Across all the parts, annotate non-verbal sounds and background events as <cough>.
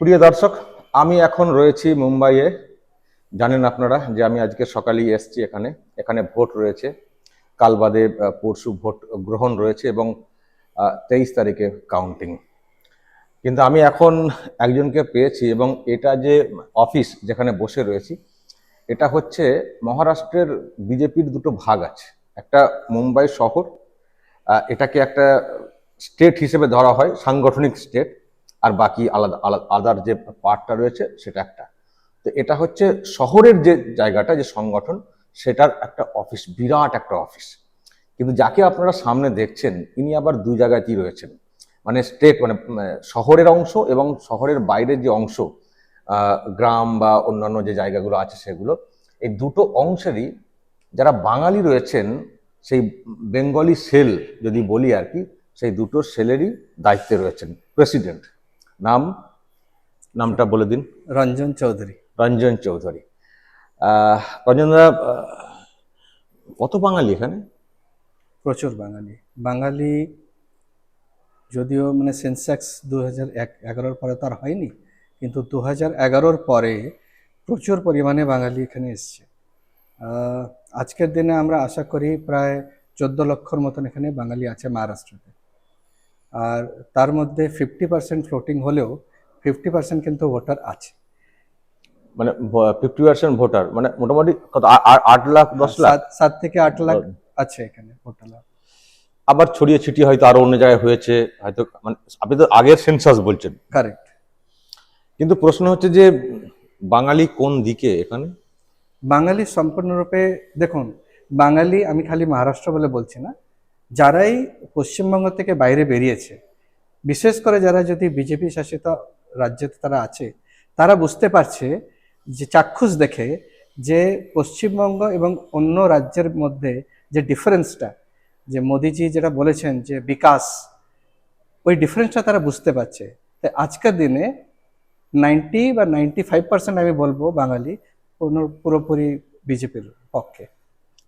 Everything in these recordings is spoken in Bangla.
প্রিয় দর্শক, আমি এখন রয়েছি মুম্বাইয়ে। জানেন আপনারা যে আমি আজকে সকালেই এসেছি এখানে। এখানে ভোট রয়েছে। কাল বাদে পরশু ভোট গ্রহণ রয়েছে এবং তেইশ তারিখে কাউন্টিং কিন্তু আমি এখন একজনকে পেয়েছি এবং এটা যে অফিস যেখানে বসে রয়েছি, এটা হচ্ছে মহারাষ্ট্রের বিজেপির দুটো ভাগ আছে। একটা মুম্বাই শহর এটাকে একটা স্টেট হিসেবে ধরা হয়, সাংগঠনিক স্টেট। আর বাকি আলাদা আলাদা আদার যে পার্টটা রয়েছে সেটা একটা। তো এটা হচ্ছে শহরের যে জায়গাটা, যে সংগঠন, সেটার একটা অফিস, বিরাট একটা অফিস। কিন্তু যাকে আপনারা সামনে দেখছেন, ইনি আবার দুই জায়গাতেই রয়েছেন। মানে স্টেট মানে শহরের অংশ এবং শহরের বাইরের যে অংশ গ্রাম বা অন্যান্য যে জায়গাগুলো আছে সেগুলো, এই দুটো অংশেরই যারা বাঙালি রয়েছেন, সেই বেঙ্গলি সেল যদি বলি আর কি, সেই দুটো সেলেরই দায়িত্বে রয়েছেন প্রেসিডেন্ট। নাম নামটা বলে দিন। রঞ্জন চৌধুরী। রঞ্জন চৌধুরী। রঞ্জনদা কত বাঙালি এখানে? প্রচুর বাঙালি। বাঙালি যদিও মানে সেন্সেক্স দু হাজার এগারোর পরে তো আর হয়নি কিন্তু দু হাজার এগারোর পরে প্রচুর পরিমাণে বাঙালি এখানে এসছে। আজকের দিনে আমরা আশা করি প্রায় চোদ্দ লক্ষর মতন এখানে বাঙালি আছে মহারাষ্ট্রতে। আর তার মধ্যে ফিফটি পার্সেন্ট ফ্লোটিং হলেও ফিফটি পার্সেন্ট কিন্তু ভোটার আছে। মানে ফিফটি পার্সেন্ট ভোটার মানে মোটামুটি কত আট লাখ দশ লাখ? সাত সাত থেকে আট লাখ আছে এখানে ভোটার আবার ছড়িয়ে ছিটিয়ে হয়তো আরও অন্য জায়গায় হয়েছে হয়তো মানে আপনি তো আগের সেন্সাস বলছেন। কারেক্ট কিন্তু প্রশ্ন হচ্ছে যে বাঙালি কোন দিকে এখানে? বাঙালি সম্পূর্ণরূপে দেখুন বাঙালি আমি খালি মহারাষ্ট্র বলে বলছি না যারাই পশ্চিমবঙ্গ থেকে বাইরে বেরিয়েছে। বিশেষ করে যারা যদি বিজেপি শাসিত রাজ্যে তারা আছে, তারা বুঝতে পারছে যে চাক্ষুষ দেখে যে পশ্চিমবঙ্গ এবং অন্য রাজ্যের মধ্যে যে ডিফারেন্সটা যে মোদিজি যেটা বলেছেন যে বিকাশ, ওই ডিফারেন্সটা তারা বুঝতে পারছে। তাই আজকের দিনে নাইনটি বা নাইনটি ফাইভ পার্সেন্ট আমি বলব বাঙালি পুরো- পুরোপুরি বিজেপির পক্ষে।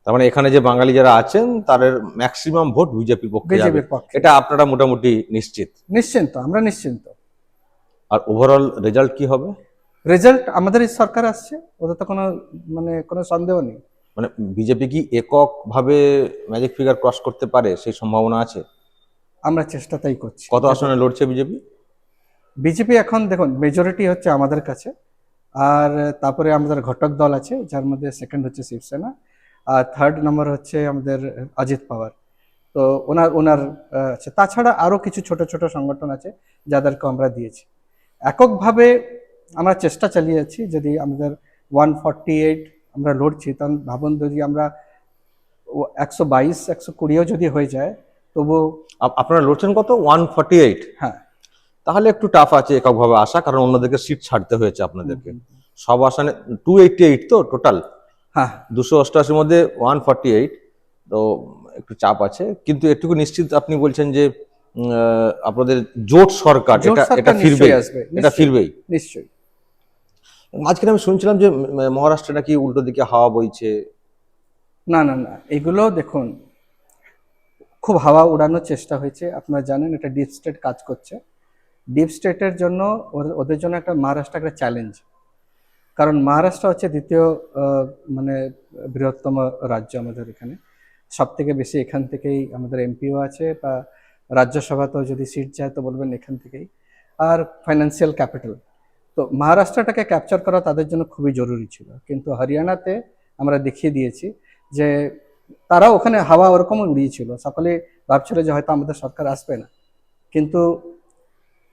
তার মানে এখানে যে বাঙালি যারা আছেন তাদের ম্যাক্সিমাম ভোট বিজেপির পক্ষে যাবে। এটা আপনারা মোটামুটি নিশ্চিত? নিশ্চিন্ত আমরা নিশ্চিন্ত। আর ওভারঅল রেজাল্ট কি হবে? রেজাল্ট আমাদের এই সরকার আসছে ওদের তো কোনো মানে কোনো সন্দেহ নেই। মানে বিজেপি কি একক ভাবে ম্যাজিক ফিগার ক্রস করতে পারে? সেই সম্ভাবনা আছে? আমরা চেষ্টা তাই করছি। কত আসনে লড়ছে বিজেপি বিজেপি এখন দেখুন মেজরিটি হচ্ছে আমাদের কাছে আর তারপরে আমাদের ঘটক দল আছে যার মধ্যে সেকেন্ড হচ্ছে শিবসেনা। আর থার্ড নম্বর হচ্ছে আমাদের অজিত পাওয়ার। তো ওনার ওনার আছে। তাছাড়া আরও কিছু ছোট ছোট সংগঠন আছে যাদেরকে আমরা দিয়েছি। এককভাবে আমরা চেষ্টা চালিয়ে যাচ্ছি। যদি আমাদের ওয়ান ফর্টি এইট আমরা লড়ছি তখন ভাবুন যদি আমরা একশো বাইশ একশো কুড়িও যদি হয়ে যায় তবু আপ- আপনারা লড়ছেন কত? ওয়ান ফর্টি এইট হ্যাঁ। তাহলে একটু টাফ আছে এককভাবে আসা কারণ অন্যদেরকে সিট ছাড়তে হয়েছে আপনাদেরকে। সব আসনে টু এইটটি এইট তো টোটাল হ্যাঁ দুশো অষ্টআশির মধ্যে ওয়ান ফর্টি এইট তো একটু চাপ আছে। কিন্তু একটুকু নিশ্চিত আপনি বলছেন যে আপনাদের জোট সরকার এটা এটা ফিরবে এটা ফিরবেই। নিশ্চয়ই। আজকে আমি শুনছিলাম যে মহারাষ্ট্রে নাকি উল্টো দিকে হাওয়া বইছে। না না না এগুলো দেখুন খুব হাওয়া উড়ানোর চেষ্টা হয়েছে আপনারা জানেন এটা ডিপ স্টেট কাজ করছে। ডিপ স্টেটের জন্য ওদের জন্য একটা মহারাষ্ট্র একটা চ্যালেঞ্জ কারণ মহারাষ্ট্র হচ্ছে দ্বিতীয় মানে বৃহত্তম রাজ্য আমাদের এখানে। সব থেকে বেশি এখান থেকেই আমাদের এমপিও আছে বা রাজ্যসভাতেও যদি সিট যায় তো বলবেন এখান থেকেই। আর ফাইন্যান্সিয়াল ক্যাপিটাল তো মহারাষ্ট্রটাকে ক্যাপচার করা তাদের জন্য খুবই জরুরি ছিল। কিন্তু হরিয়ানাতে আমরা দেখিয়ে দিয়েছি যে তারা ওখানে হাওয়া ওরকম উড়িয়েছিল। সকলে ভাবছিল যে হয়তো আমাদের সরকার আসবে না। কিন্তু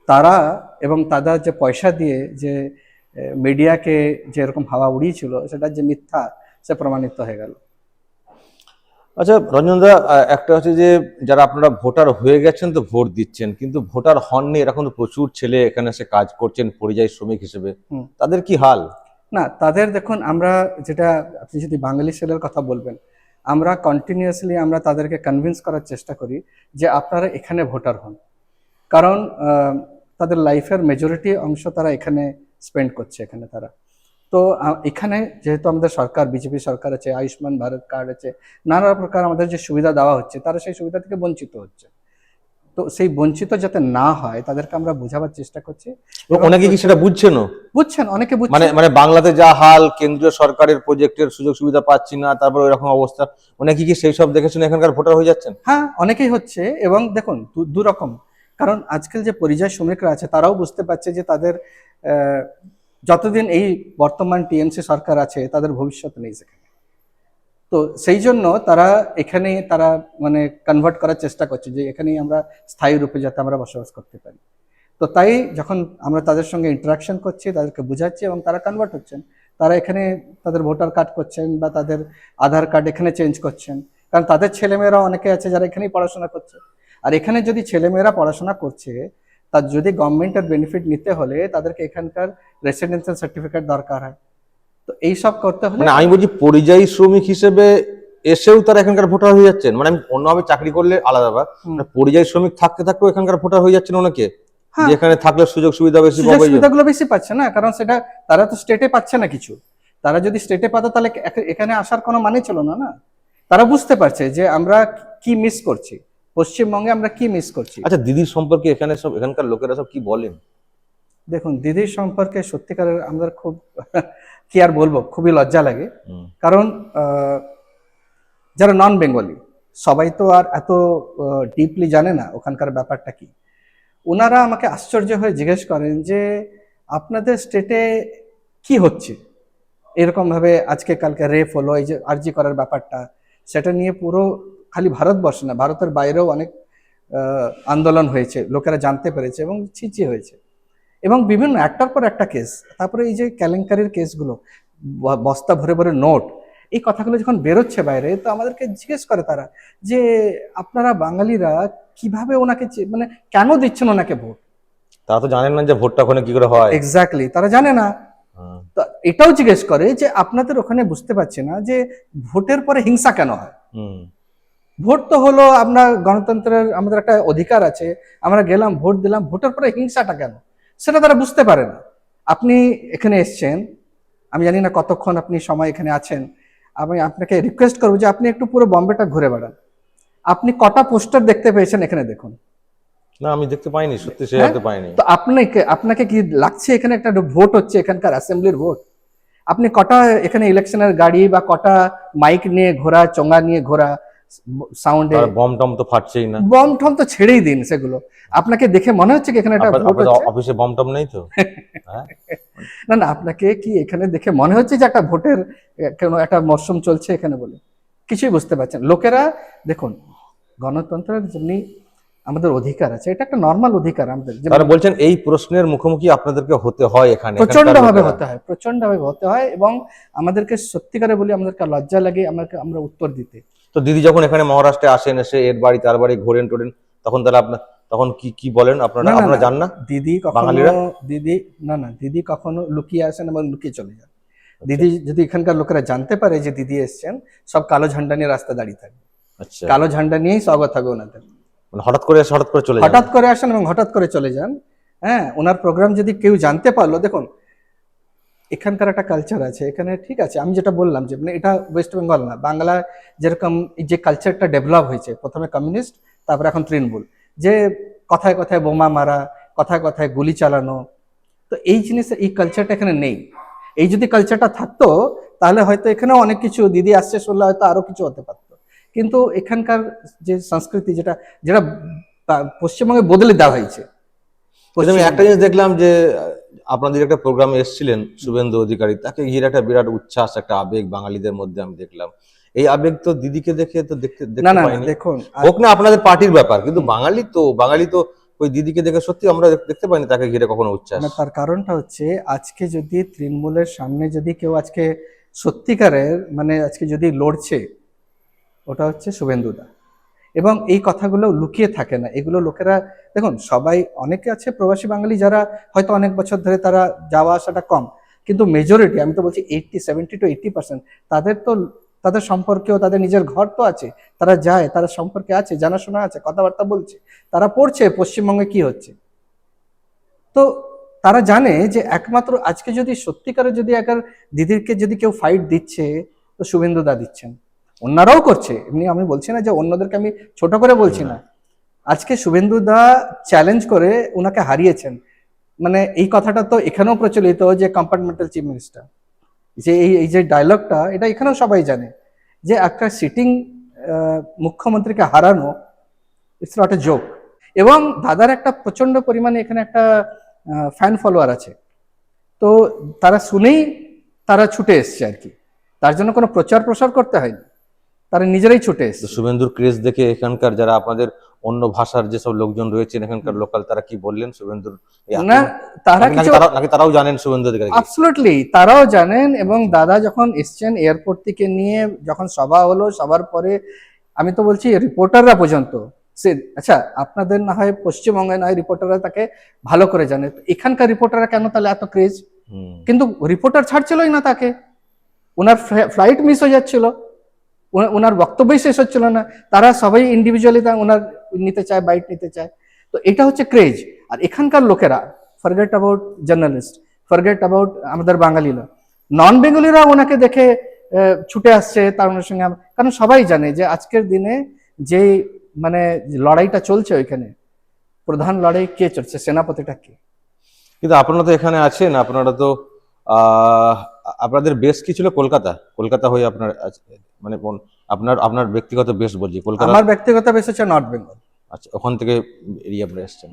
তারা এবং তাদের যে পয়সা দিয়ে যে মিডিয়াকে যেরকম হাওয়া উড়িয়েছিল সেটা যে মিথ্যা সে প্রমাণিত হয়ে গেল। আচ্ছা রঞ্জনদা একটা হচ্ছে যে যারা আপনারা ভোটার হয়ে গেছেন তো ভোট দিচ্ছেন কিন্তু ভোটার হননি এরকম তো প্রচুর ছেলে এখানে এসে কাজ করছেন পরিযায়ী শ্রমিক হিসেবে তাদের কি হাল? না তাদের দেখুন আমরা যেটা আপনি যদি বাঙালি ছেলের কথা বলবেন আমরা কন্টিনিউয়াসলি আমরা তাদেরকে কনভিন্স করার চেষ্টা করি যে আপনারা এখানে ভোটার হন। কারণ তাদের লাইফের মেজরিটি অংশ তারা এখানে স্পেন্ড করছে এখানে তারা। তো এখানে যেহেতু আমাদের সরকার বিজেপি সরকার আছে আয়ুষ্মান ভারত কার্ড আছে নানা প্রকার আমাদের যে সুবিধা দেওয়া হচ্ছে তারা সেই সুবিধা থেকে বঞ্চিত হচ্ছে। তো সেই বঞ্চিত যাতে না হয় তাদেরকে আমরা বোঝাবার চেষ্টা করছি। অনেকে কি সেটা বুঝছেনও? বুঝছেন অনেকে বুঝছেন। মানে মানে বাংলাতে যা হাল কেন্দ্রীয় সরকারের প্রজেক্টের সুযোগ সুবিধা পাচ্ছি না তারপর এরকম অবস্থা অনেকে কি সেই সব দেখে শুনে এখানকার ভোটার হয়ে যাচ্ছেন? হ্যাঁ অনেকেই হচ্ছে এবং দেখুন দু- রকম কারণ আজকাল যে পরিযায়ী শ্রমিকরা আছে তারাও বুঝতে পারছে যে তাদের যতদিন এই বর্তমান টিএমসি সরকার আছে, তাদের ভবিষ্যৎ নেই সেখানে। তো সেই জন্য তারা এখানে তারা মানে কনভার্ট করার চেষ্টা করছে যে এখানেই আমরা স্থায়ী রূপে যাতে আমরা বসবাস করতে পারি। তো তাই যখন আমরা তাদের সঙ্গে ইন্টারাকশন করছি, তাদেরকে বোঝাচ্ছি এবং তারা কনভার্ট হচ্ছেন, তারা এখানে তাদের ভোটার কার্ড করছেন বা তাদের আধার কার্ড এখানে চেঞ্জ করছেন। কারণ তাদের ছেলেমেয়েরা অনেকে আছে যারা এখানেই পড়াশোনা করছে। আর এখানে যদি ছেলেমেয়েরা পড়াশোনা করছে তার যদি গভর্নমেন্টের বেনিফিট নিতে হলে তাদেরকে এখানকার রেসিডেন্সিয়াল সার্টিফিকেট দরকার হয়। তো এই সব করতে হলে মানে আমি বলছি পরিযায়ী শ্রমিক হিসেবে এসেও তারা এখানকার ভোটার হয়ে যাচ্ছেন। মানে আমি অন্যভাবে চাকরি করলে আলাদা হুম। মানে পরিযায়ী শ্রমিক থাকতে থাকতেও এখানকার ভোটার হয়ে যাচ্ছেন অনেকে। যেখানে থাকলে সুযোগ সুবিধা বেশি পাবে সুবিধাগুলো বেশি পাচ্ছে না কারণ সেটা তারা তো স্টেটে পাচ্ছে না কিছু। তারা যদি স্টেটে পাতো তাহলে এখানে আসার কোনো মানে ছিল না না? তারা বুঝতে পারছে যে আমরা কি মিস করছি। পশ্চিমবঙ্গে আমরা কি মিস করছি? আচ্ছা দিদির সম্পর্কে এখানে সব এখানকার লোকেরা সব কি বলেন? দেখুন দিদির সম্পর্কে সত্যিকারের আমাদের খুব <laughs> কি আর বলব খুবই লজ্জা লাগে। কারণ যারা নন বেঙ্গলি সবাই তো আর এত ডিপলি জানে না ওখানকার ব্যাপারটা কি। ওনারা আমাকে আশ্চর্য হয়ে জিজ্ঞেস করেন যে আপনাদের স্টেটে কি হচ্ছে? এরকম ভাবে আজকে কালকে রেপ হলো এই যে আরজি করার ব্যাপারটা সেটা নিয়ে পুরো খালি ভারতবর্ষ না ভারতের বাইরেও অনেক আন্দোলন হয়েছে লোকেরা জানতে পেরেছে এবং ছিচি হয়েছে। এবং বিভিন্ন একটার পর একটা কেস তারপরে এই যে কেলেঙ্কারির কেসগুলো বস্তা ভরে ভরে নোট এই কথাগুলো যখন বেরোচ্ছে বাইরে তো আমাদেরকে জিজ্ঞেস করে তারা যে আপনারা বাঙালিরা কীভাবে ওনাকে মানে কেন দিচ্ছেন ওনাকে ভোট? তারা তো জানেন না যে ভোটটা ওখানে কি করে হয়। এক্স্যাক্টলি তারা জানে না। তো এটাও জিজ্ঞেস করে যে আপনাদের ওখানে বুঝতে পারছি না যে ভোটের পরে হিংসা কেন হয়। ভোট তো হলো আমরা গণতন্ত্রের আমাদের একটা অধিকার আছে। আমরা গেলাম ভোট দিলাম ভোটের পরে হিংসাটা কেন? সেটা তারা বুঝতে পারে না। আপনি এখানে এসছেন আমি জানি না কতক্ষণ আপনি সময় এখানে আছেন। আমি আপনাকে রিকোয়েস্ট করব যে আপনি একটু পুরো বম্বেটা ঘুরে বেড়ান। আপনি কটা পোস্টার দেখতে পেয়েছেন এখানে দেখুন। না আমি দেখতে পাইনি সত্যি সে হ্যাঁ? পাইনি। তো আপনাকে আপনাকে কি লাগছে এখানে একটা ভোট হচ্ছে এখানকার অ্যাসেম্বলির ভোট? আপনি কটা এখানে ইলেকশনের গাড়ি বা কটা মাইক নিয়ে ঘোরা চোঙ্গা নিয়ে ঘোরা সাউন্ডে বম টম তো ফাটছেই না। বম টম তো ছেড়েই দিন সেগুলো। আপনাকে দেখে মনে হচ্ছে কি এখানে একটা অফিসে বম টম নেই তো? <laughs> হ্যাঁ? না না আপনাকে কি এখানে দেখে মনে হচ্ছে যে একটা ভোটের কোনো একটা মরশুম চলছে এখানে বলে? কিছুই বুঝতে পারছেন লোকেরা দেখুন গণতন্ত্রের যেমনি আমাদের অধিকার আছে এটা একটা নর্মাল অধিকার আমাদের। তারা বলছেন এই প্রশ্নের মুখোমুখি আপনাদেরকে হতে হয় এখানে প্রচণ্ড ভাবে হতে হয় প্রচণ্ড ভাবে হতে হয় এবং আমাদেরকে সত্যিকারে বলি আমাদেরকে লজ্জা লাগে আমাকে আমরা উত্তর দিতে। তো দিদি যখন এখানে মহারাষ্ট্রে আসেন এসে এর বাড়ি তার বাড়ি ঘোরেন টোরেন তখন তাহলে আপনার তখন কি কি বলেন আপনারা? আপনারা জান না? দিদি কখনো বাঙালিরা? দিদি না না দিদি কখনো লুকিয়ে আসেন এবং লুকিয়ে চলে যান। দিদি যদি এখানকার লোকেরা জানতে পারে যে দিদি এসছেন সব কালো ঝান্ডা নিয়ে রাস্তা দাঁড়িয়ে থাকবে। আচ্ছা। কালো ঝান্ডা নিয়েই স্বাগত হবে ওনাদের। মানে হঠাৎ করে হঠাৎ করে চলে যান? হঠাৎ করে আসেন এবং হঠাৎ করে চলে যান। হ্যাঁ ওনার প্রোগ্রাম যদি কেউ জানতে পারল দেখুন এখানকার একটা কালচার আছে, এখানে ঠিক আছে, আমি যেটা বললাম যে মানে এটা ওয়েস্ট বেঙ্গল না বাংলা যেরকম যে কালচারটা ডেভেলপ হয়েছে, প্রথমে কমিউনিস্ট তারপর এখন তৃণমূল, যে কথায় কথায় বোমা মারা, কথায় কথায় গুলি চালানো, তো এই জিনিস, এই কালচারটা এখানে নেই। এই যদি কালচারটা থাকতো, তাহলে হয়তো এখানেও অনেক কিছু, দিদি আসছে শুনলে হয়তো আরও কিছু হতে পারতো। কিন্তু এখানকার যে সংস্কৃতি, যেটা যেটা পশ্চিমবঙ্গে বদলে দেওয়া হয়েছে। একটা জিনিস দেখলাম যে আপনাদের একটা প্রোগ্রামে এসেছিলেন শুভেন্দু অধিকারী তাকে ঘিরে একটা বিরাট উচ্ছ্বাস একটা আবেগ বাঙালিদের মধ্যে আমি দেখলাম। এই আবেগ তো দিদিকে দেখে তো দেখতে পাইনি। দেখুন হোক না আপনাদের পার্টির ব্যাপার কিন্তু বাঙালি তো বাঙালি তো ওই দিদিকে দেখে সত্যি আমরা দেখ- দেখতে পাইনি তাকে ঘিরে কখনো উচ্ছ্বাস। না, তার কারণটা হচ্ছে আজকে যদি তৃণমূলের সামনে যদি কেউ আজকে সত্যিকারের মানে আজকে যদি লড়ছে ওটা হচ্ছে শুভেন্দুদা এবং এই কথাগুলো লুকিয়ে থাকে না। এগুলো লোকেরা, দেখুন, সবাই, অনেকে আছে প্রবাসী বাঙালি যারা হয়তো অনেক বছর ধরে তারা যাওয়া আসাটা কম, কিন্তু মেজরিটি আমি তো বলছি eighty seventy to eighty percent তাদের তো, তাদের সম্পর্কেও, তাদের নিজের ঘর তো আছে, তারা যায়, তারা সম্পর্কে আছে, জানাশোনা আছে, কথাবার্তা বলছে, তারা পড়ছে পশ্চিমবঙ্গে কি হচ্ছে? তো তারা জানে যে একমাত্র আজকে যদি সত্যিকারে যদি একবার দিদিরকে যদি কেউ ফাইট দিচ্ছে, তো শুভেন্দু দা দিচ্ছেন। অন্যরাও করছে। এমনি আমি বলছি না যে অন্যদেরকে আমি ছোট করে বলছি না। আজকে শুভেন্দু দা চ্যালেঞ্জ করে ওনাকে হারিয়েছেন। মানে এই কথাটা তো এখানেও প্রচলিত যে কম্পার্টমেন্টাল চিফ মিনিস্টার যে এই এই যে ডায়লগটা এটা এখানেও সবাই জানে। যে একটা সিটিং মুখ্যমন্ত্রীকে হারানো ইটস নট এ জোক এবং দাদার একটা প্রচণ্ড পরিমাণে এখানে একটা ফ্যান ফলোয়ার আছে। তো তারা শুনেই তারা ছুটে এসছে আর কি। তার জন্য কোনো প্রচার প্রসার করতে হয়নি। তারা নিজেরাই ছুটে তো এসছে। শুভেন্দুর ক্রেজ দেখে এখানকার যারা আপনাদের অন্য ভাষার যেসব লোকজন রয়েছেন এখানকার লোকাল তারা কি বললেন শুভেন্দুর না তারা কিছু নাকি তারাও জানেন শুভেন্দু অধিকারী অ্যাবসলুটলি তারাও জানেন এবং দাদা যখন এসছেন এয়ারপোর্ট থেকে নিয়ে যখন সভা হলো সবার পরে আমি তো বলছি রিপোর্টাররা পর্যন্ত সে আচ্ছা আপনাদের না হয় পশ্চিমবঙ্গে না হয় রিপোর্টাররা তাকে ভালো করে জানে। এখানকার রিপোর্টাররা কেন তাহলে এত ক্রেজ। কিন্তু রিপোর্টার ছাড়ছিলই না তাকে। ওনার ফ্লাইট মিস হয়ে যাচ্ছিল। ওনার বক্তব্যই শেষ হচ্ছিল না। তারা সবাই ইন্ডিভিজুয়ালি তা ওনার নিতে চায় বাইট নিতে চায়। তো এটা হচ্ছে ক্রেজ আর এখানকার লোকেরা forget about journalist forget about আমাদের বাঙালিরা। নন বেঙ্গলিরা ওনাকে দেখে ছুটে আসছে তার ওনার সঙ্গে। কারণ সবাই জানে যে আজকের দিনে যে মানে লড়াইটা চলছে ওইখানে, প্রধান লড়াই কে চলছে সেনাপতিটা কে? কিন্তু আপনারা তো এখানে আছেন, আপনারা তো আপনাদের বেশ কি ছিল? কলকাতা। কলকাতা হয়ে আপনার মানে কোন- আপনার আপনার ব্যক্তিগত বেশ বলছি কলকাতা আমার ব্যক্তিগত বেশ হচ্ছে নর্থ বেঙ্গল আচ্ছা ওখান থেকে এরিয়া আপনারা এসছেন।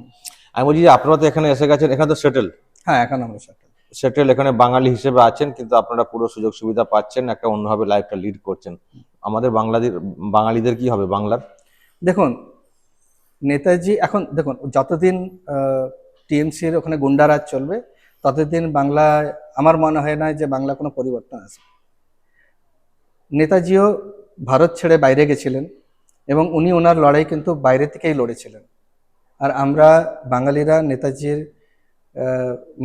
আমি বলছি যে আপনারা তো এখানে এসে গেছেন এখানে তো সেটেল হ্যাঁ এখন আমরা সেটেল সেটেল এখানে বাঙালি হিসেবে আছেন কিন্তু আপনারা পুরো সুযোগ সুবিধা পাচ্ছেন একটা অন্যভাবে লাইফটা লিড করছেন। আমাদের বাংলাদেশ বাঙালিদের কি হবে বাংলার? দেখুন নেতাজি এখন দেখুন যতদিন টিএমসির ওখানে গুন্ডারাজ চলবে ততদিন বাংলা আমার মনে হয় না যে বাংলা কোনো পরিবর্তন আসবে। নেতাজিও ভারত ছেড়ে বাইরে গেছিলেন এবং উনি ওনার লড়াই কিন্তু বাইরে থেকেই লড়েছিলেন। আর আমরা বাঙালিরা নেতাজির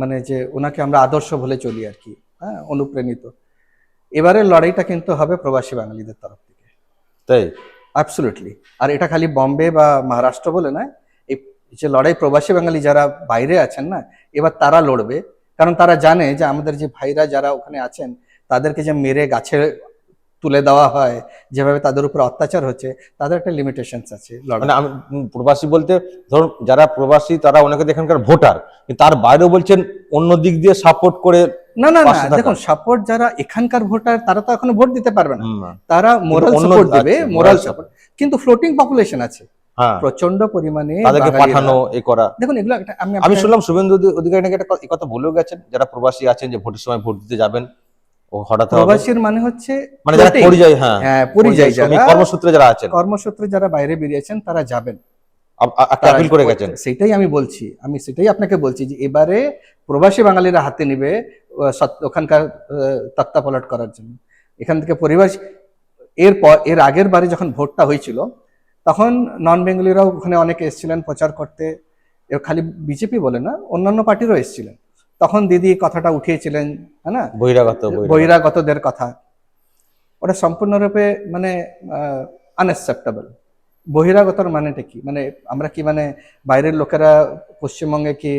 মানে যে ওনাকে আমরা আদর্শ বলে চলি আর কি হ্যাঁ অনুপ্রাণিত। এবারের লড়াইটা কিন্তু হবে প্রবাসী বাঙালিদের তরফ থেকে। তাই? অ্যাবসলুটলি আর এটা খালি বম্বে বা মহারাষ্ট্র বলে নয় এই যে লড়াই প্রবাসী বাঙালি যারা বাইরে আছেন না এবার তারা লড়বে। কারণ তারা জানে যে আমাদের যে ভাইরা যারা ওখানে আছেন তাদেরকে যে মেরে গাছে তুলে দেওয়া হয় যেভাবে তাদের উপর অত্যাচার হচ্ছে তাদের একটা লিমিটেশনস আছে। মানে আমি প্রবাসী বলতে ধরুন যারা প্রবাসী তারা অনেকে এখানকার ভোটার তার বাইরেও বলছেন অন্য দিক দিয়ে সাপোর্ট করে না না না দেখুন সাপোর্ট যারা এখানকার ভোটার তারা তো এখনও ভোট দিতে পারবে না। তারা মোরাল সাপোর্ট দিবে আচ্ছা, মোরাল সাপোর্ট কিন্তু ফ্লোটিং পপুলেশন আছে। হ্যাঁ। প্রচণ্ড পরিমাণে তাদেরকে পাঠানো এ করা। দেখুন এগুলো একটা- আমি শুনলাম শুভেন্দু অধিকারী নাকি একটা কথা বলেও গেছেন যারা প্রবাসী আছেন যে ভোটের সময় ভোট দিতে যাবেন। ও হঠাৎ প্রবাসীর মানে হচ্ছে মানে যারা পরিযায়ী হ্যাঁ হ্যাঁ পরিযায়ী যারা কর্মসূত্রে যারা আছেন। কর্মসূত্রে যারা বাইরে বেরিয়েছেন তারা যাবেন। আপিল করে গেছেন। সেটাই আমি বলছি। আমি সেটাই আপনাকে বলছি যে এবারে প্রবাসী বাঙালিরা হাতে নিবে ওখানকার তত্ত্বাপলট করার জন্য। এখান থেকে পরিবার এর পর এর আগের বারে যখন ভোটটা হয়েছিল তখন নন বেঙ্গলিরাও ওখানে অনেকে এসেছিলেন প্রচার করতে। খালি বিজেপি বলে না অন্যান্য পার্টিরও এসেছিলেন। তখন দিদি কথাটা উঠিয়েছিলেন হ্যাঁ না? বহিরাগত বহিরাগত। বহিরাগতদের কথা। ওটা সম্পূর্ণরূপে মানে আনএক্সেপ্টেবল বহিরাগতর মানেটা কি? মানে আমরা কি মানে বাইরের লোকেরা পশ্চিমবঙ্গে কি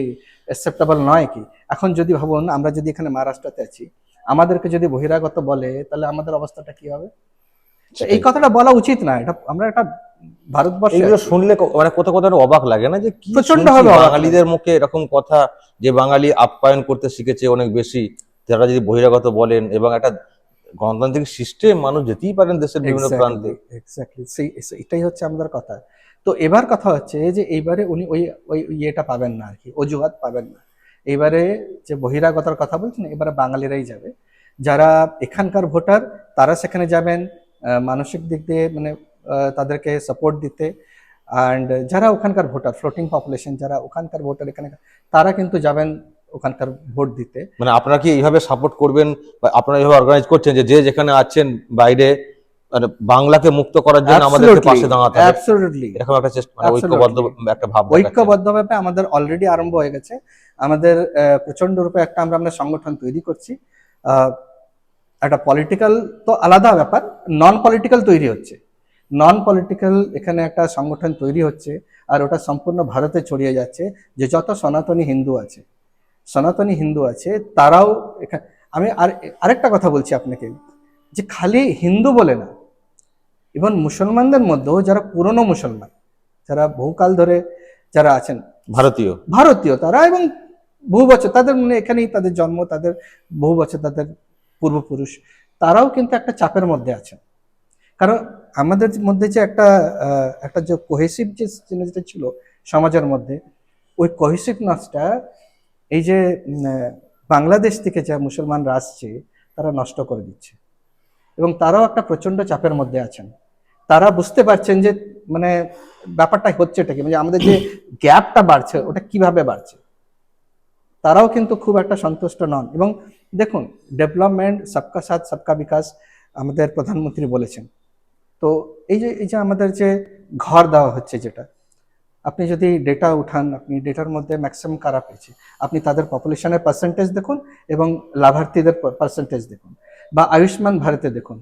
অ্যাকসেপ্টেবল নয় কি? এখন যদি ভাবুন আমরা যদি এখানে মহারাষ্ট্রতে আছি আমাদেরকে যদি বহিরাগত বলে তাহলে আমাদের অবস্থাটা কি হবে? এই কথাটা বলা উচিত না। এটা আমরা একটা ভারতবর্ষে এগুলো। শুনলে মানে কোথাও কোথাও অবাক লাগে না যে অবাক লাগে। বাঙালিদের মুখে এরকম কথা যে বাঙালি আপ্যায়ন করতে শিখেছে অনেক বেশি যারা যদি বহিরাগত বলেন এবং একটা গণতান্ত্রিক সিস্টেম মানুষ যেতেই পারেন দেশের বিভিন্ন প্রান্তে। এক্স্যাক্টলি সেই সেই- এটাই হচ্ছে আমাদের কথা। তো এবার কথা হচ্ছে যে এইবারে উনি ওই ওই ইয়েটা পাবেন না আর কি অজুহাত পাবেন না। এবারে যে বহিরাগতার কথা বলছেন এবারে বাঙালিরাই যাবে। যারা এখানকার ভোটার তারা সেখানে যাবেন মানসিক দিক দিয়ে মানে তাদেরকে সাপোর্ট দিতে। অ্যান্ড যারা ওখানকার ভোটার ফ্লোটিং পপুলেশন যারা ওখানকার ভোটার এখানে তারা কিন্তু যাবেন ওখানকার ভোট দিতে। মানে আপনারা কি এইভাবে সাপোর্ট করবেন বা আপনারা এইভাবে অর্গানাইজ করছেন যে যে যেখানে আছেন বাইরে মানে বাংলাকে মুক্ত করার জন্য আমাদেরকে পাশে দাঁড়াতে হবে? অ্যাবসলিউটলি এরকম একটা চেষ্টা মানে ঐক্যবদ্ধ একটা ভাব। ঐক্যবদ্ধভাবে আমাদের অলরেডি আরম্ভ হয়ে গেছে। আমাদের প্রচণ্ড রূপে একটা আমরা আমরা সংগঠন তৈরি করছি। আহ, একটা পলিটিক্যাল তো আলাদা ব্যাপার নন পলিটিক্যাল তৈরি হচ্ছে। নন পলিটিক্যাল এখানে একটা সংগঠন তৈরি হচ্ছে আর ওটা সম্পূর্ণ ভারতে ছড়িয়ে যাচ্ছে যে যত সনাতনী হিন্দু আছে সনাতনী হিন্দু আছে তারাও এখানে আমি আর আরেকটা কথা বলছি আপনাকে যে খালি হিন্দু বলে না ইভেন মুসলমানদের মধ্যেও যারা পুরনো মুসলমান যারা বহুকাল ধরে যারা আছেন ভারতীয়। ভারতীয় তারা এবং বহু বছর তাদের মানে এখানেই তাদের জন্ম তাদের বহু বছর তাদের পূর্বপুরুষ তারাও কিন্তু একটা চাপের মধ্যে আছেন। কারণ আমাদের মধ্যে যে একটা একটা যে কোহেসিভ যে জিনিসটা ছিল সমাজের মধ্যে, ওই কোহেসিভনেসটা এই যে বাংলাদেশ থেকে যা মুসলমানরা আসছে, তারা নষ্ট করে দিচ্ছে। এবং তারাও একটা প্রচণ্ড চাপের মধ্যে আছেন। তারা বুঝতে পারছেন যে মানে ব্যাপারটা হচ্ছে কি? মানে আমাদের যে গ্যাপটা বাড়ছে, ওটা কীভাবে বাড়ছে? তারাও কিন্তু খুব একটা সন্তুষ্ট নন। এবং দেখুন ডেভেলপমেন্ট সবকা সাথ, সবকা বিকাশ আমাদের প্রধানমন্ত্রী বলেছেন। তো এই যে এই যে আমাদের যে ঘর দেওয়া হচ্ছে যেটা, আপনি যদি ডেটা উঠান, আপনি ডেটার মধ্যে ম্যাক্সিমাম কারা পেয়েছে? আপনি তাদের পপুলেশনের পার্সেন্টেজ দেখুন এবং লাভার্থীদের পার্সেন্টেজ দেখুন বা আয়ুষ্মান ভারতে দেখুন।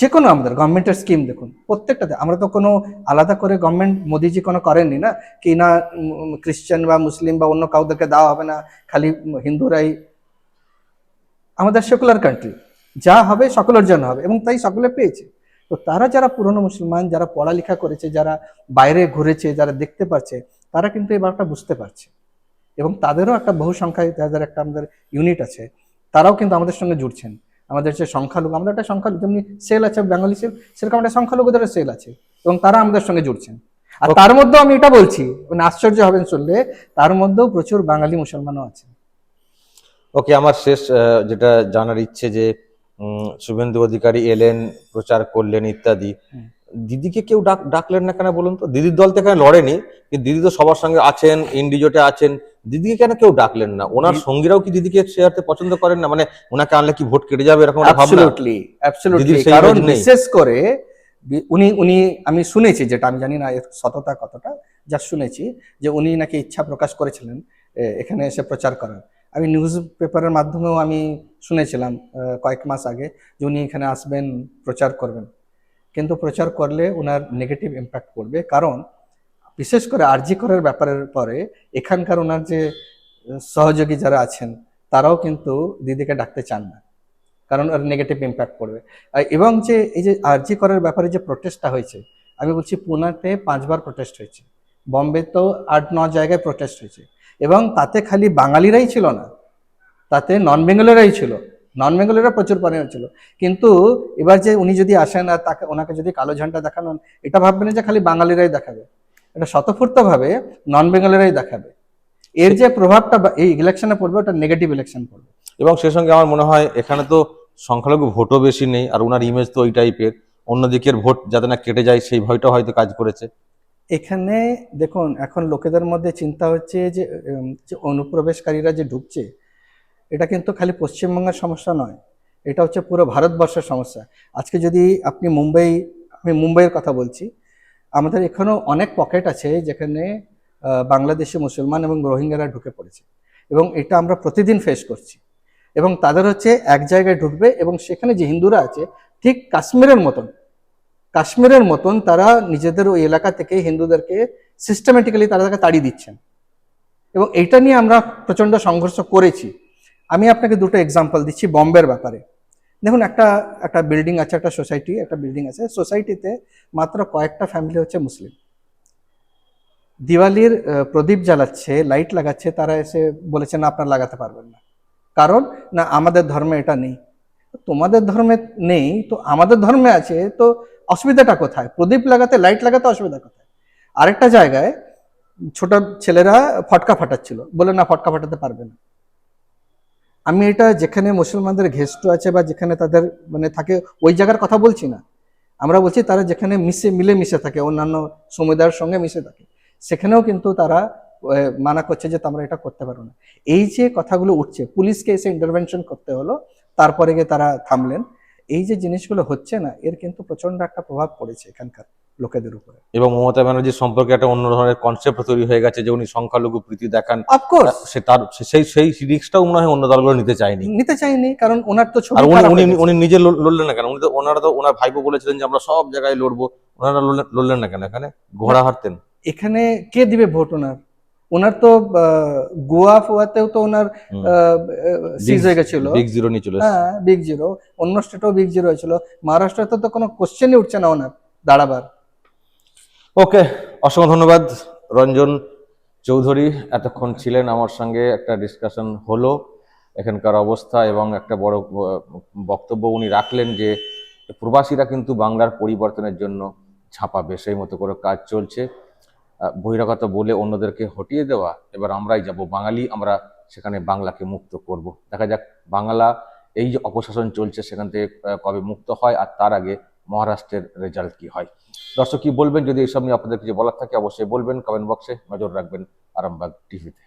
যে কোনো আমাদের গভর্নমেন্টের স্কিম দেখুন প্রত্যেকটাতে আমরা তো কোনো আলাদা করে গভর্নমেন্ট মোদিজি কোনো করেননি না, কি না খ্রিস্টান বা মুসলিম বা অন্য কাউদেরকে দেওয়া হবে না, খালি হিন্দুরাই। আমাদের সেকুলার কান্ট্রি যা হবে সকলের জন্য হবে এবং তাই সকলে পেয়েছে। তো তারা যারা পুরনো মুসলমান যারা পড়ালেখা করেছে যারা বাইরে ঘুরেছে যারা দেখতে পাচ্ছে তারা কিন্তু এই ব্যাপারটা বুঝতে পারছে। এবং তাদেরও একটা বহু সংখ্যায় যাদের একটা আমাদের ইউনিট আছে। তারাও কিন্তু আমাদের সঙ্গে জুড়ছেন। আমাদের যে সংখ্যালঘু আমাদের একটা সংখ্যালঘু যেমনি সেল আছে বেঙ্গলি সেল সেরকম একটা সংখ্যালঘুদের সেল আছে। এবং তারা আমাদের সঙ্গে জুড়ছেন। আর তার মধ্যেও আমি এটা বলছি মানে আশ্চর্য হবেন শুনলে তার মধ্যেও প্রচুর বাঙালি মুসলমানও আছে ওকে আমার শেষ যেটা জানার ইচ্ছে যে শুভেন্দু অধিকারী এলেন প্রচার করলেন ইত্যাদি। দিদিকে কেউ ডাক ডাকলেন না কেন বলুন তো? দিদির দল তো এখানে লড়েনি দিদি তো সবার সঙ্গে আছেন ইন্ডিজোটে আছেন। দিদিকে কেন কেউ ডাকলেন না? ওনার সঙ্গীরাও কি দিদিকে শেয়ারতে পছন্দ করেন না? মানে ওনাকে আনলে কি ভোট কেটে যাবে এরকম অ্যাবসলিউটলি অ্যাবসলিউটলি কারণ বিশেষ করে উনি উনি আমি শুনেছি যেটা আমি জানি না এর সততা কতটা যা শুনেছি যে উনি নাকি ইচ্ছা প্রকাশ করেছিলেন এখানে এসে প্রচার করার। আমি নিউজ পেপারের মাধ্যমেও আমি শুনেছিলাম কয়েক মাস আগে যে উনি এখানে আসবেন, প্রচার করবেন। কিন্তু প্রচার করলে ওনার নেগেটিভ ইম্প্যাক্ট পড়বে। কারণ, বিশেষ করে আরজি করার ব্যাপারের পরে এখানকার ওনার যে সহযোগী যারা আছেন, তারাও কিন্তু দিদিকে ডাকতে চান না। কারণ ওর নেগেটিভ ইম্প্যাক্ট পড়বে। এবং যে, এই যে আরজি করার ব্যাপারে যে প্রোটেস্টটা হয়েছে, আমি বলছি পুনাতে পাঁচবার প্রোটেস্ট হয়েছে। বম্বে তো আট ন জায়গায় প্রোটেস্ট হয়েছে। এবং তাতে খালি বাঙালিরাই ছিল না, তাতে নন বেঙ্গলেরাই ছিল নন বেঙ্গলেরা প্রচুর পরিমাণে ছিল। কিন্তু এবার যে উনি যদি আসেন আর তাকে, ওনাকে যদি কালো ঝান্ডা দেখানো এটা ভাববেন যে খালি বাঙালিরাই দেখাবে। এটা স্বতঃস্ফূর্তভাবে নন বেঙ্গলেরাই দেখাবে। এর যে প্রভাবটা এই ইলেকশনে পড়বে, ওটা নেগেটিভ ইলেকশন পড়বে। এবং সে সঙ্গে আমার মনে হয়, এখানে তো সংখ্যালঘু ভোটও বেশি নেই, আর ওনার ইমেজ তো ওই টাইপের অন্যদিকের ভোট যাতে না কেটে যায়, সেই ভয়টা হয়তো কাজ করেছে। এখানে দেখুন, এখন লোকেদের মধ্যে চিন্তা হচ্ছে যে অনুপ্রবেশকারীরা যে ঢুকছে, এটা কিন্তু খালি পশ্চিমবঙ্গের সমস্যা নয়। এটা হচ্ছে পুরো ভারতবর্ষের সমস্যা। আজকে যদি আপনি মুম্বাই, আমি মুম্বাইয়ের কথা বলছি, আমাদের এখানেও অনেক পকেট আছে যেখানে বাংলাদেশি মুসলমান এবং রোহিঙ্গারা ঢুকে পড়েছে এবং এটা আমরা প্রতিদিন ফেস করছি। এবং তাদের হচ্ছে এক জায়গায় ঢুকবে এবং সেখানে যে হিন্দুরা আছে, ঠিক কাশ্মীরের মতন কাশ্মীরের মতন তারা নিজেদের ওই এলাকা থেকে হিন্দুদেরকে সিস্টেমেটিক্যালি তারা তাকে তাড়িয়ে দিচ্ছেন। এবং এইটা নিয়ে আমরা প্রচণ্ড সংঘর্ষ করেছি। আমি আপনাকে দুটো এক্সাম্পল দিচ্ছি বম্বের ব্যাপারে। দেখুন, একটা একটা বিল্ডিং আছে, একটা সোসাইটি একটা বিল্ডিং আছে। সোসাইটিতে মাত্র কয়েকটা ফ্যামিলি হচ্ছে মুসলিম। দিওয়ালির প্রদীপ জ্বালাচ্ছে লাইট লাগাচ্ছে, তারা এসে বলেছে, না, আপনারা লাগাতে পারবেন না। কারণ, না, আমাদের ধর্মে এটা নেই। তোমাদের ধর্মে নেই, তো আমাদের ধর্মে আছে, তো অসুবিধাটা কোথায়? প্রদীপ লাগাতে লাইট লাগাতে অসুবিধা কোথায়? আরেকটা জায়গায় ছোট ছেলেরা ফটকা ফাটাচ্ছিল। বলে না, ফটকা ফাটাতে পারবে না। আমি এটা যেখানে মুসলমানদের ঘেষ্ট আছে বা যেখানে তাদের মানে থাকে, ওই জায়গার কথা বলছি না। আমরা বলছি তারা যেখানে মিশে মিলে মিশে থাকে, অন্যান্য সমুদায়ের সঙ্গে মিশে থাকে। সেখানেও কিন্তু তারা মানা করছে যে তোমরা এটা করতে পারো না। এই যে কথাগুলো উঠছে, পুলিশকে এসে ইন্টারভেনশন করতে হলো। তারপরে গিয়ে তারা থামলেন। এই যে জিনিসগুলো হচ্ছে না এর কিন্তু প্রচণ্ড একটা প্রভাব পড়েছে এখানকার লোকেদের উপরে। এবং মমতা ব্যানার্জির সম্পর্কে একটা অন্য ধরনের কনসেপ্ট তৈরি হয়ে গেছে যে উনি সংখ্যালঘু প্রীতি দেখান। অফকোর্স সে তার সেই সেই রিস্কটাও মনে হয় অন্য দলগুলো নিতে চায়নি। নিতে চাইনি কারণ ওনার তো ছবি আর উনি উনি নিজে লড়লেন না কেন? উনি তো ওনারা তো ওনার ভাইপো বলেছিলেন যে আমরা সব জায়গায় লড়বো। ওনারা লড়লেন- লড়লেন না কেন? এখানে ঘোড়া হারতেন। এখানে কে দিবে ভোট ওনার? ওনার তো গোয়া ফোয়াতেও তো ওনার। সিজ হয়ে গেছিল। বিগ জিরো নিয়ে চলে হ্যাঁ বিগ জিরো অন্য স্টেটেও বিগ জিরো হয়েছিল। মহারাষ্ট্রে তো কোনো কোশ্চেনই উঠছে না ওনার দাঁড়াবার। ওকে অসংখ্য ধন্যবাদ রঞ্জন চৌধুরী। এতক্ষণ ছিলেন আমার সঙ্গে একটা ডিসকাশন হলো এখানকার অবস্থা এবং একটা বড় বক্তব্য উনি রাখলেন যে প্রবাসীরা কিন্তু বাংলার পরিবর্তনের জন্য ছাপাবে সেই মতো করে কাজ চলছে। বহিরাগত বলে অন্যদেরকে হটিয়ে দেওয়া, এবার আমরাই যাব। বাঙালি আমরা সেখানে বাংলাকে মুক্ত করব। দেখা যাক, বাংলা এই যে অপশাসন চলছে সেখান থেকে কবে মুক্ত হয় আর তার আগে মহারাষ্ট্রের রেজাল্ট কি হয়। দর্শক, কি বলবেন? যদি এইসব নিয়ে আপনাদের কিছু বলার থাকে, অবশ্যই বলবেন। কমেন্ট বক্সে নজর রাখবেন আরামবাগ টিভিতে